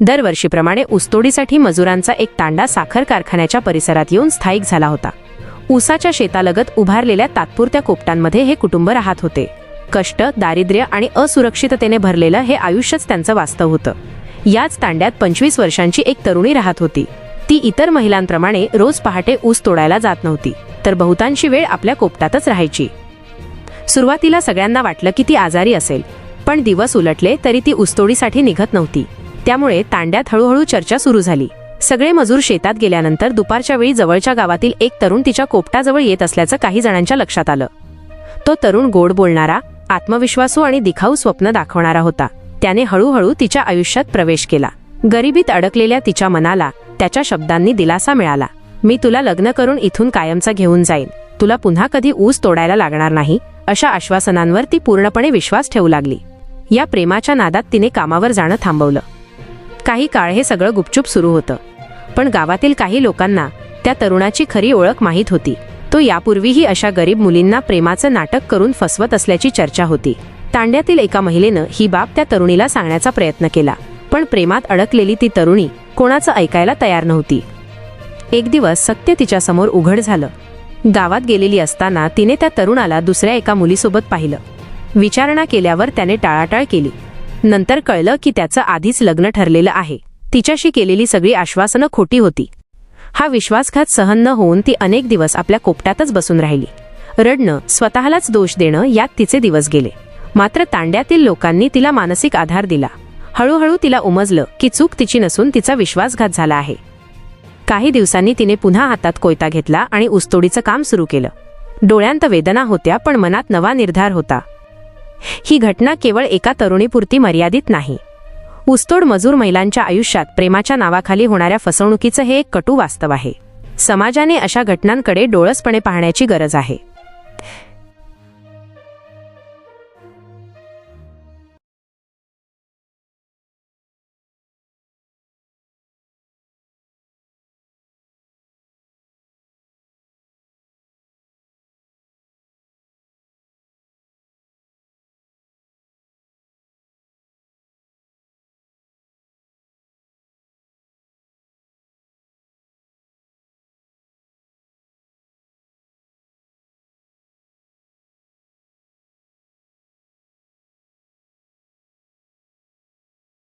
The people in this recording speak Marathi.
दरवर्षीप्रमाणे ऊसतोडीसाठी मजुरांचा एक तांडा साखर कारखान्याच्या परिसरात येऊन स्थायिक झाला होता. ऊसाच्या शेतालगत उभारलेल्या तात्पुरत्या कोपटांमध्ये हे कुटुंब राहत होते. कष्ट दारिद्र्य आणि असुरक्षिततेने भरलेलं हे आयुष्यच त्यांचं वास्तव होतं. याच तांड्यात पंचवीस वर्षांची एक तरुणी राहत होती. ती इतर महिलांप्रमाणे रोज पहाटे ऊस तोडायला जात नव्हती तर बहुतांशी वेळ आपल्या कोपटातच राहायची. सुरुवातीला सगळ्यांना वाटलं की ती आजारी असेल पण दिवस उलटले तरी ती ऊसतोडीसाठी निघत नव्हती. त्यामुळे तांड्यात हळूहळू चर्चा सुरू झाली. सगळे मजूर शेतात गेल्यानंतर दुपारच्या वेळी जवळच्या गावातील एक तरुण तिच्या कोपटाजवळ येत असल्याचं काही जणांच्या लक्षात आलं. तो तरुण गोड बोलणारा आत्मविश्वासू आणि दिखाऊ स्वप्न दाखवणारा होता. त्याने हळूहळू तिच्या आयुष्यात प्रवेश केला. गरिबीत अडकलेल्या तिच्या मनाला त्याच्या शब्दांनी दिलासा मिळाला. मी तुला लग्न करून इथून कायमचा घेऊन जाईन. तुला पुन्हा कधी ऊस तोडायला लागणार नाही. अशा आश्वासनांवर ती पूर्णपणे विश्वास ठेवू लागली. या प्रेमाच्या नादात तिने कामावर जाणं थांबवलं. काही काळ हे सगळं गुपचूप सुरू होतं. पण गावातील काही लोकांना त्या तरुणाची खरी ओळख माहीत होती. तो यापूर्वीही अशा गरीब मुलींना प्रेमाचं नाटक करून फसवत असल्याची चर्चा होती. तांड्यातील एका महिलेनं ही बाब त्या तरुणीला सांगण्याचा प्रयत्न केला. पण प्रेमात अडकलेली ती तरुणी कोणाचं ऐकायला तयार नव्हती. एक दिवस सत्य तिच्यासमोर उघड झालं. गावात गेलेली असताना तिने त्या तरुणाला दुसऱ्या एका मुलीसोबत पाहिलं. विचारणा केल्यावर त्याने टाळाटाळ केली. नंतर कळलं की त्याचं आधीच लग्न ठरलेलं आहे. तिच्याशी केलेली सगळी आश्वासनं खोटी होती. हा विश्वासघात सहन न होऊन ती अनेक दिवस आपल्या कोपट्यातच बसून राहिली. रडणं स्वतःलाच दोष देणं यात तिचे दिवस गेले. मात्र तांड्यातील लोकांनी तिला मानसिक आधार दिला. हळूहळू तिला उमजलं की चूक तिची नसून तिचा विश्वासघात झाला आहे. काही दिवसांनी तिने पुन्हा हातात कोयता घेतला आणि उसतोडीचं काम सुरू केलं. डोळ्यांत वेदना होत्या पण मनात नवा निर्धार होता. ही घटना केवळ एका तरुणीपुरती मर्यादित नाही. ऊसतोड मजूर महिलांच्या आयुष्यात प्रेमाच्या नावाखाली होणाऱ्या फसवणुकीचं हे एक कटू वास्तव आहे. समाजाने अशा घटनांकडे डोळसपणे पाहण्याची गरज आहे.